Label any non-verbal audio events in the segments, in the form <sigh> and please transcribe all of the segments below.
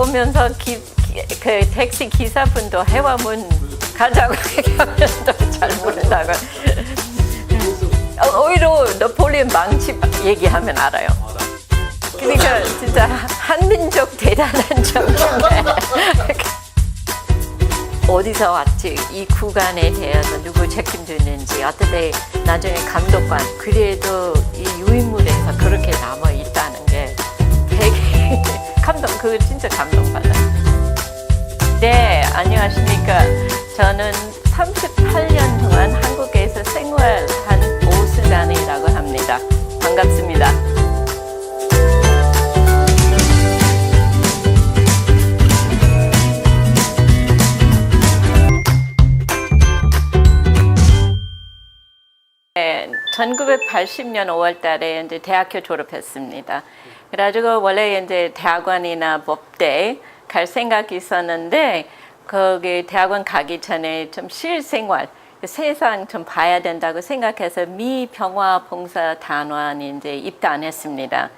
오면서 기, 기- 그 택시 기사분도 해와문 가자고 <laughs> 얘기하면서 잘 모른다고. 어, 오히려 너폴리온 망치 얘기하면 알아요. 그러니까 진짜 한민족 대단한 점인데 <laughs> 어디서 왔지 이 구간에 대해서 누구 책임지는지 어떻게 나중에 감독관 그래도 이 유인물에서 그렇게 남아 있다는 게 감동 그 진짜 감동받아요. 네 안녕하십니까 저는 38년 동안 한국에서 생활한 오수단이라고 합니다. 반갑습니다. 네, 1980년 5월 달에 이제 대학교 졸업했습니다. 그래가지고 원래 이제 대학원이나 법대 갈 생각이 있었는데 거기 대학원 가기 전에 좀 실생활 세상 좀 봐야 된다고 생각해서 미 평화 봉사 단원 이제 입단했습니다.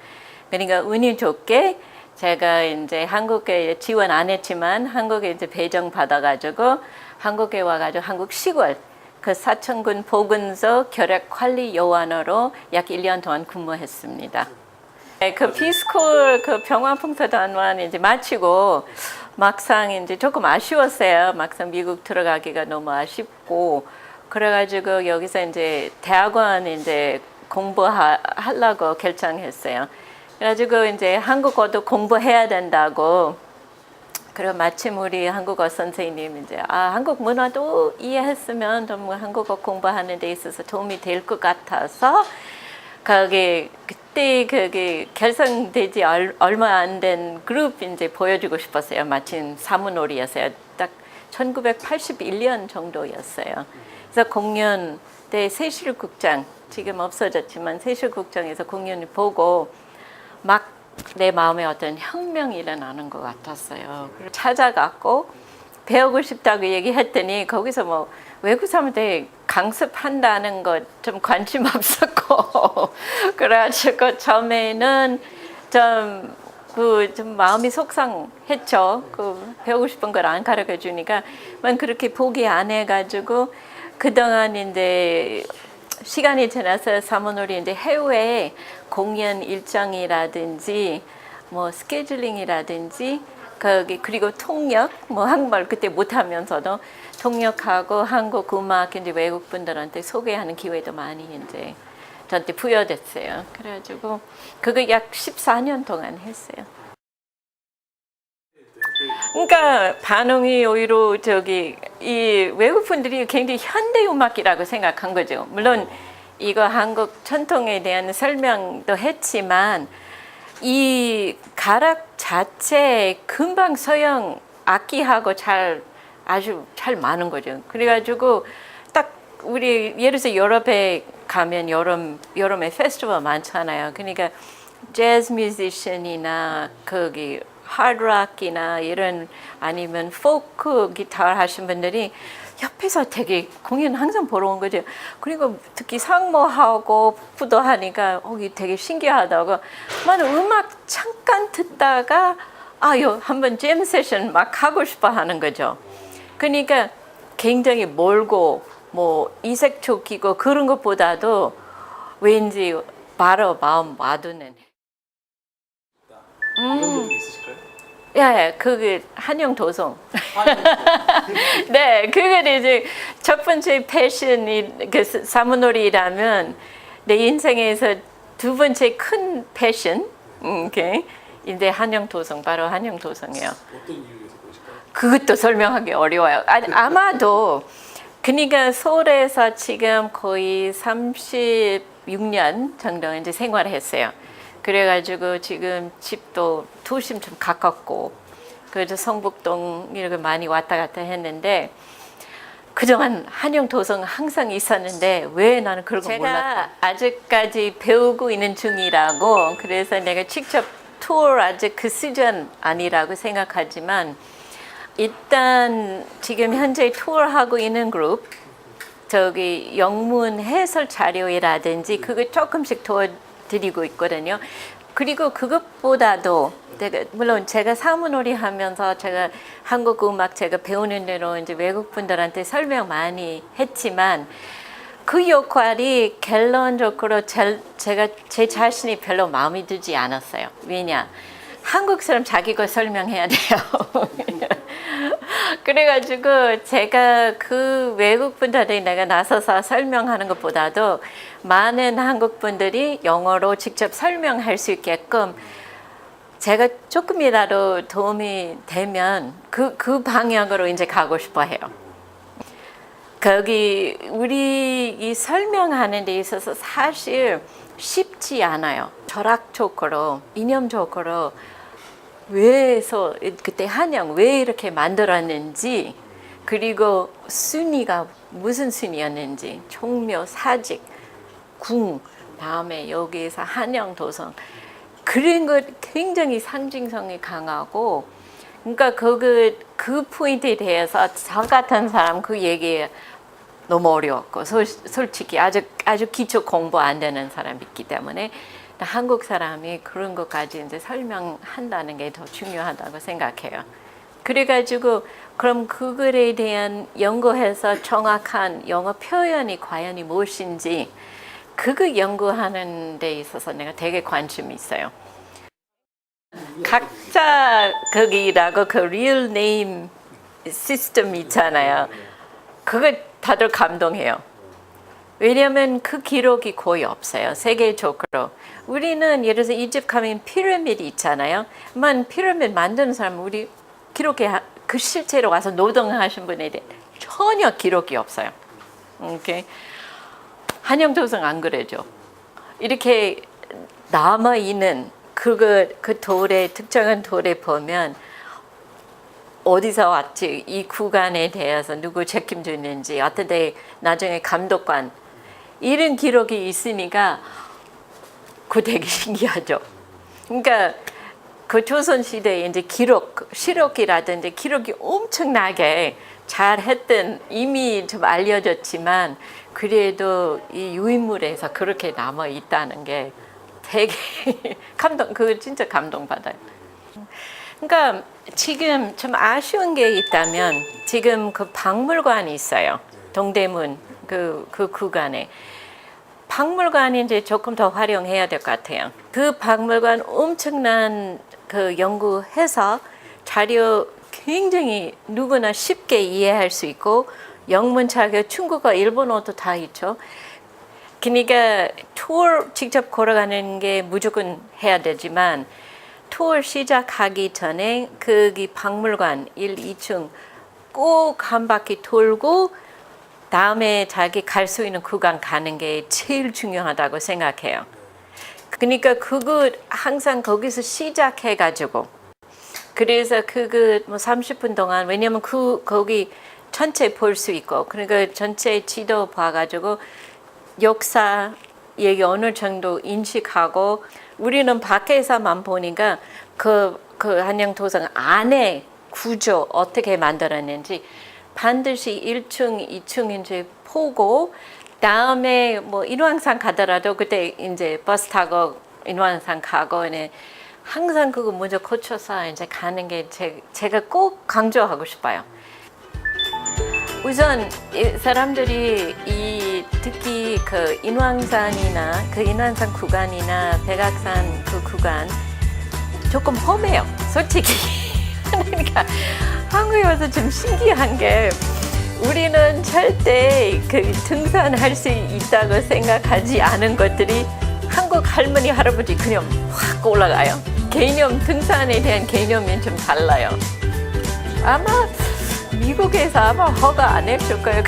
그러니까 운이 좋게 제가 이제 한국에 지원 안 했지만 한국에 이제 배정 받아가지고 한국에 와가지고 한국 시골 그 사천군 보건소 결핵 관리 요원으로 약 1년 동안 근무했습니다. 네, 그 피스콜 그 병원 봉사단원 이제 마치고 막상 이제 조금 아쉬웠어요. 막상 미국 들어가기가 너무 아쉽고 그래가지고 여기서 이제 대학원 이제 공부하려고 결정했어요. 그래가지고 이제 한국어도 공부해야 된다고 그리고 마침 우리 한국어 선생님 이제 아 한국 문화도 이해했으면 좀 한국어 공부하는 데 있어서 도움이 될 것 같아서 거기 그때 그게 결성되지 얼, 얼마 안 된 그룹 이제 보여주고 싶었어요. 마침 사문놀이였어요. 딱 1981년 정도였어요. 그래서 공연 때 세실국장 지금 없어졌지만 세실국장에서 공연을 보고 막 내 마음에 어떤 혁명이 일어나는 것 같았어요. 찾아갔고 배우고 싶다고 얘기했더니 거기서 뭐 외국 사람들 강습한다는 것 좀 관심 <laughs> 없었고 그래가지고 처음에는 좀 그좀 마음이 속상했죠. 그 배우고 싶은 걸 안 가르쳐 주니까 만 그렇게 포기 안 해가지고 그동안 이제 시간이 지나서 사모놀이 이제 해외 공연 일정이라든지 뭐 스케줄링이라든지 거기 그리고 통역 뭐 한국말 그때 못하면서도 통역하고 한국 음악 이제 외국 분들한테 소개하는 기회도 많이 이제 저한테 부여됐어요. 그래가지고 그거 약 14년 동안 했어요. 그러니까 반응이 오히려 저기 이 외국 분들이 굉장히 현대 음악이라고 생각한 거죠. 물론 이거 한국 전통에 대한 설명도 했지만 이 가락 자체 금방 서양 악기하고 잘 아주 잘 맞는 거죠. 그래가지고 딱 우리 예를 들어서 유럽에 가면 여름 여름에 페스티벌 많잖아요. 그러니까 재즈 뮤지션이나 거기 하드락이나 이런 아니면 포크 기타 하신 분들이 옆에서 되게 공연 항상 보러 온 거죠. 그리고 특히 상모하고 부도 하니까 어, 이 되게 신기하다고. 나는 음악 잠깐 듣다가 아유 한번 잼 세션 막 하고 싶어 하는 거죠. 그러니까 굉장히 멀고 뭐 이색초 끼고 그런 것보다도 왠지 바로 마음 와두는. 있으실까요? 예, 그게 한영 도성. <laughs> 네, 그게 이제 첫 번째 패션이 그 사무놀이라면 내 인생에서 두 번째 큰 패션, 음, 오케이. 이제 한영 도성 바로 한영 도성이에요. 어떤 이유에서 그러실까요? 그것도 설명하기 어려워요. 아, 아마도 그러니까 서울에서 지금 거의 36년 정도 이제 생활했어요. 그래가지고 지금 집도 도심 좀 가깝고 그래서 성북동 이렇게 많이 왔다 갔다 했는데 그동안 한영 도성 항상 있었는데 왜 나는 그걸 제가 몰랐다. 아직까지 배우고 있는 중이라고 그래서 내가 직접 투어 아직 그 수준 아니라고 생각하지만 일단 지금 현재 투어하고 있는 그룹 저기 영문 해설 자료라든지 그거 조금씩 도와 드리고 있거든요. 그리고 그것보다도 물론 제가 사무놀이 하면서 제가 한국 음악 제가 배우는 대로 이제 외국 분들한테 설명 많이 했지만 그 역할이 결론적으로 제, 제가 제 자신이 별로 마음에 들지 않았어요. 왜냐? 한국 사람 자기 거 설명해야 돼요. <laughs> 그래가지고 제가 그 외국 분들한테 내가 나서서 설명하는 것보다도 많은 한국 분들이 영어로 직접 설명할 수 있게끔 제가 조금이라도 도움이 되면 그, 그 방향으로 이제 가고 싶어 해요. 거기 우리 이 설명하는 데 있어서 사실 쉽지 않아요. 철학적으로, 이념적으로 왜서 그때 한양 왜 이렇게 만들었는지 그리고 순위가 무슨 순위였는지 총묘, 사직, 궁 다음에 여기에서 한양 도성. 그런 것 굉장히 상징성이 강하고 그러니까 그, 그 포인트에 대해서 저 같은 사람 그 얘기 너무 어려웠고 솔, 솔직히 아주 아주 기초 공부 안 되는 사람이기 때문에 한국 사람이 그런 것까지 이제 설명한다는 게 더 중요하다고 생각해요. 그래가지고 그럼 그글에 대한 연구해서 정확한 영어 표현이 과연이 무엇인지 그거 연구하는 데 있어서 내가 되게 관심이 있어요. 각자 거기라고 그 리얼 네임 시스템 있잖아요. 그거 다들 감동해요. 왜냐하면 그 기록이 거의 없어요. 세계적으로. 우리는 예를 들어서 이집 가면 피라미드 있잖아요. 만 피라미드 만드는 사람 우리 기록에 하- 그 실제로 와서 노동하신 분에 대해 전혀 기록이 없어요. 오케이. 한영도성 안 그래죠. 이렇게 남아 있는 그거 그 돌에 특정한 돌에 보면 어디서 왔지 이 구간에 대해서 누구 책임졌는지 어떤 데 나중에 감독관 이런 기록이 있으니까 그 되게 신기하죠. 그러니까 그 조선 시대에 이제 기록 시록이라든지 기록이 엄청나게 잘 했던 이미 좀 알려졌지만 그래도 이 유인물에서 그렇게 남아 있다는 게 되게 <laughs> 감동 그 진짜 감동 받아요. 그러니까 지금 좀 아쉬운 게 있다면 지금 그 박물관이 있어요. 동대문 그, 그 구간에. 박물관이 이제 조금 더 활용해야 될 것 같아요. 그 박물관 엄청난 그 연구해서 자료 굉장히 누구나 쉽게 이해할 수 있고 영문차가 중국어, 일본어도 다 있죠. 그러니까 투어 직접 걸어가는 게 무조건 해야 되지만 투어 시작하기 전에 거기 박물관 1, 2층 꼭 한 바퀴 돌고 다음에 자기 갈 수 있는 구간 가는 게 제일 중요하다고 생각해요. 그러니까 그거 항상 거기서 시작해 가지고 그래서 그거 뭐 30분 동안 왜냐면 그 거기 전체 볼 수 있고 그러니까 전체 지도 봐 가지고 역사 얘기 어느 정도 인식하고 우리는 밖에서만 보니까 그, 그 한양 도성 안에 구조 어떻게 만들었는지 반드시 1층, 2층 이제 보고 다음에 뭐 인왕산 가더라도 그때 이제 버스 타고 인왕산 가고 네 항상 그거 먼저 고쳐서 이제 가는 게 제, 제가 꼭 강조하고 싶어요. 우선 이 사람들이 이 특히 그 인왕산이나 그 인왕산 구간이나 백악산 그 구간 조금 험해요. 솔직히. 그러니까 한국에 와서 좀 신기한 게 우리는 절대 그 등산할 수 있다고 생각하지 않은 것들이 한국 할머니 할아버지 그냥 확 올라가요. 개념 등산에 대한 개념이 좀 달라요. 아마 미국에서 아마 허가 안 해줄 거예요.